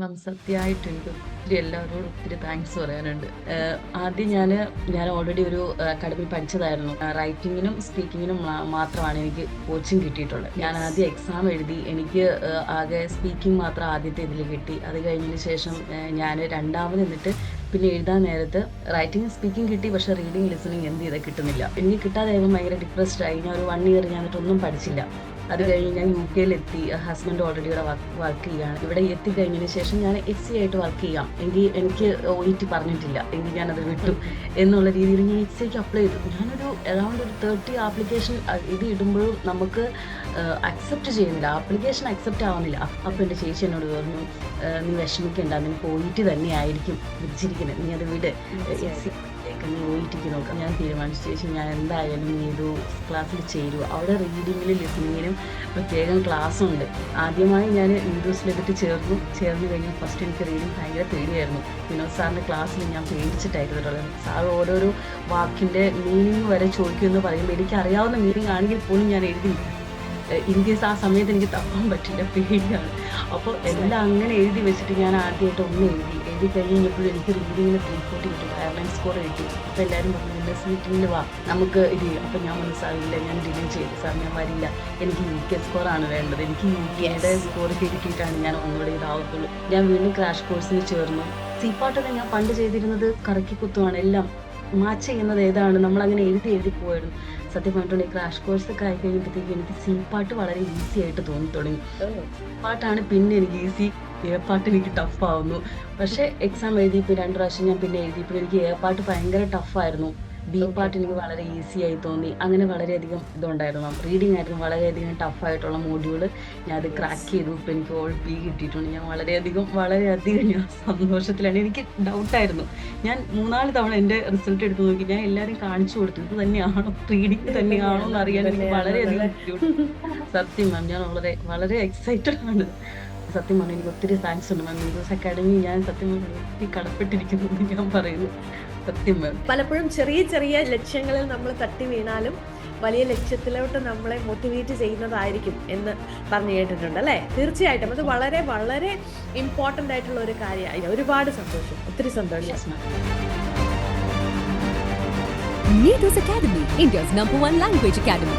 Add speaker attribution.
Speaker 1: മാം സത്യമായിട്ടുണ്ട് ഒത്തിരി എല്ലാവരോടും ഒത്തിരി താങ്ക്സ് പറയാനുണ്ട്. ആദ്യം ഞാൻ ഞാൻ ഓൾറെഡി ഒരു അക്കാഡമി പഠിച്ചതായിരുന്നു. റൈറ്റിങ്ങിനും സ്പീക്കിങ്ങിനും മാത്രമാണ് എനിക്ക് കോച്ചിങ് കിട്ടിയിട്ടുള്ളത്. ഞാൻ ആദ്യം എക്സാം എഴുതി എനിക്ക് ആകെ സ്പീക്കിംഗ് മാത്രം ആദ്യത്തെ ഇതിൽ കിട്ടി. അത് കഴിഞ്ഞതിന് ശേഷം ഞാൻ രണ്ടാമത് എന്നിട്ട് പിന്നെ എഴുതാൻ നേരത്ത് റൈറ്റിംഗ് സ്പീക്കിംഗ് കിട്ടി പക്ഷേ റീഡിങ് ലിസണിങ് എന്ത് ചെയ്താൽ കിട്ടുന്നില്ല. എനിക്ക് കിട്ടാതെ ഭയങ്കര ഡിപ്രസ്ഡ് ആയി. ഞാൻ ഒരു വൺ ഇയർ ഞാനിട്ടൊന്നും പഠിച്ചില്ല. അത് കഴിഞ്ഞ് ഞാൻ യു കെയിലെത്തി. ഹസ്ബൻഡ് ഓൾറെഡി ഇവിടെ വർക്ക് ചെയ്യുകയാണ് ഇവിടെ എത്തി എത്തിക്കഴിഞ്ഞതിന് ശേഷം ഞാൻ എസ് സി ആയിട്ട് വർക്ക് ചെയ്യാം. എങ്കിൽ എനിക്ക് ഒ ഇ ടി പറഞ്ഞിട്ടില്ല. എങ്കിൽ ഞാനത് വിട്ടു എന്നുള്ള രീതിയിൽ ഞാൻ എസ് സിക്ക് അപ്ലൈ ചെയ്തു. ഞാനൊരു അറൗണ്ട് ഒരു തേർട്ടി ആപ്ലിക്കേഷൻ ഇത് ഇടുമ്പോഴും നമുക്ക് അക്സെപ്റ്റ് ചെയ്യുന്നില്ല ആപ്ലിക്കേഷൻ അക്സെപ്റ്റ് ആവുന്നില്ല. അപ്പോൾ എന്റെ ചേച്ചി എന്നോട് പറഞ്ഞു "ഏഹ് നീ വിഷമിക്കേണ്ട. നിനക്ക് ഒ ഇ ടി തന്നെ ആയിരിക്കും. വിധിച്ചിരിക്കുന്നത് നീ അത് വിട്. എസ് സി നീ ഒ നോക്കാം ഞാൻ തീരുമാനിച്ചു ശേഷം ഞാൻ എന്തായാലും ഏതു ക്ലാസ്സിൽ ചേരുക അവിടെ റീഡിങ്ങിലും ലിസണിങ്ങിനും പ്രത്യേകം ക്ലാസ് ഉണ്ട്. ആദ്യമായി ഞാൻ ന്യൂസിലെടുത്ത് ചേർന്നു. ചേർന്ന് കഴിഞ്ഞാൽ ഫസ്റ്റ് എനിക്ക് റീഡിങ് ഭയങ്കര പേടിയായിരുന്നു. വിനോദ് സാറിന്റെ ക്ലാസ്സിൽ ഞാൻ പേടിച്ചിട്ടായിരുന്നു സാർ ഓരോരോ വാക്കിന്റെ മീനിങ് വരെ ചോദിക്കുമെന്ന് പറയുമ്പോൾ എനിക്ക് അറിയാവുന്ന മീനിങ് ആണെങ്കിൽ പോലും ഞാൻ എഴുതി കേസ് ആ സമയത്ത് എനിക്ക് തപ്പാൻ പറ്റില്ല പേടിയാണ്. അപ്പോൾ എല്ലാം അങ്ങനെ എഴുതി വെച്ചിട്ട് ഞാൻ ആദ്യമായിട്ട് ഒന്ന് എഴുതി. എഴുതി കഴിഞ്ഞപ്പോഴും എനിക്ക് റീഡിങ്ങിന് ത്രീ ഫോർട്ടി കിട്ടി. അയർലൈൻ സ്കോർ കിട്ടി. അപ്പോൾ എല്ലാവരും പറഞ്ഞു എന്റെ സീറ്റിൽ വാ. നമുക്ക് ഇത് അപ്പോൾ ഞാൻ മനസ്സിലാവില്ല ഞാൻ ഡിലേ ചെയ്തു. സാർ ഞാൻ വരില്ല. എനിക്ക് യു കെ സ്കോറാണ് വേണ്ടത്. എനിക്ക് യു കെയുടെ സ്കോർ കിട്ടിയിട്ടാണ് ഞാൻ ഒന്നുകൂടെ ഇതാവത്തുള്ളൂ ഞാൻ വീണ്ടും ക്രാഷ് കോഴ്സിന് ചേർന്നു. സീപ്പാട്ടൊക്കെ ഞാൻ പണ്ട് ചെയ്തിരുന്നത് കറക്കി കുത്തുവാണ് എല്ലാം മാച്ച് ചെയ്യുന്നത് ഏതാണ്? നമ്മൾ അങ്ങനെ എഴുതി എഴുതി പോയിരുന്നു സത്യം പറഞ്ഞിട്ടുണ്ടെങ്കിൽ ക്രാഷ് കോഴ്സ് ഒക്കെ ആയി കഴിഞ്ഞപ്പോഴത്തേക്ക് എനിക്ക് സീ പാട്ട് വളരെ ഈസി ആയിട്ട് തോന്നി. തുടങ്ങി പാട്ടാണ് പിന്നെ എനിക്ക് ഈസി എ പാട്ട് എനിക്ക് ടഫാവുന്നു പക്ഷെ പക്ഷേ എക്സാം എഴുതിയപ്പോൾ രണ്ട് പ്രാവശ്യം ഞാൻ പിന്നെ എഴുതിയപ്പോൾ എനിക്ക് എ പാട്ട് ഭയങ്കര ടഫായിരുന്നു ബി പാട്ട് എനിക്ക് വളരെ ഈസി ആയി തോന്നി. അങ്ങനെ വളരെയധികം ഇതുണ്ടായിരുന്നു റീഡിംഗ് ആയിരുന്നു വളരെയധികം ടഫായിട്ടുള്ള മോഡ്യൂൾ ഞാൻ അത് ക്രാക്ക് ചെയ്തു. ഇപ്പം എനിക്ക് ഓൾ ബി കിട്ടിയിട്ടുണ്ട്. ഞാൻ വളരെയധികം വളരെയധികം ഞാൻ സന്തോഷത്തിലാണ്. എനിക്ക് ഡൗട്ടായിരുന്നു ഞാൻ മൂന്നാൽ തവണ എന്റെ റിസൾട്ട് എടുത്ത് നോക്കി. ഞാൻ എല്ലാവരും കാണിച്ചു കൊടുത്തു. ഇത് തന്നെയാണോ? റീഡിംഗ് തന്നെയാണോ എന്ന് അറിയാൻ എനിക്ക് വളരെയധികം സത്യം മാം ഞാൻ വളരെ വളരെ എക്സൈറ്റഡ് ആണ്. സത്യം പറഞ്ഞു എനിക്ക് ഒത്തിരി താങ്ക്സ് ഉണ്ട് മാം ന്യൂസ് അക്കാഡമി ഞാൻ സത്യം പറഞ്ഞു ഒത്തിരി കടപ്പെട്ടിരിക്കുന്നു എന്ന് ഞാൻ പറയുന്നു. സത്യം മാം
Speaker 2: പലപ്പോഴും ചെറിയ ചെറിയ ലക്ഷ്യങ്ങളിൽ നമ്മൾ തട്ടി വീണാലും വലിയ ലക്ഷ്യത്തിലോട്ട് നമ്മളെ മോട്ടിവേറ്റ് ചെയ്യുന്നതായിരിക്കും എന്ന് പറഞ്ഞു കേട്ടിട്ടുണ്ട് അല്ലേ? തീർച്ചയായിട്ടും. അത് വളരെ വളരെ ഇമ്പോർട്ടന്റ് ആയിട്ടുള്ള ഒരു കാര്യമായി. ഒരുപാട് സന്തോഷം. ഒത്തിരി സന്തോഷം.
Speaker 1: മാം
Speaker 3: Academy, India's number one language academy.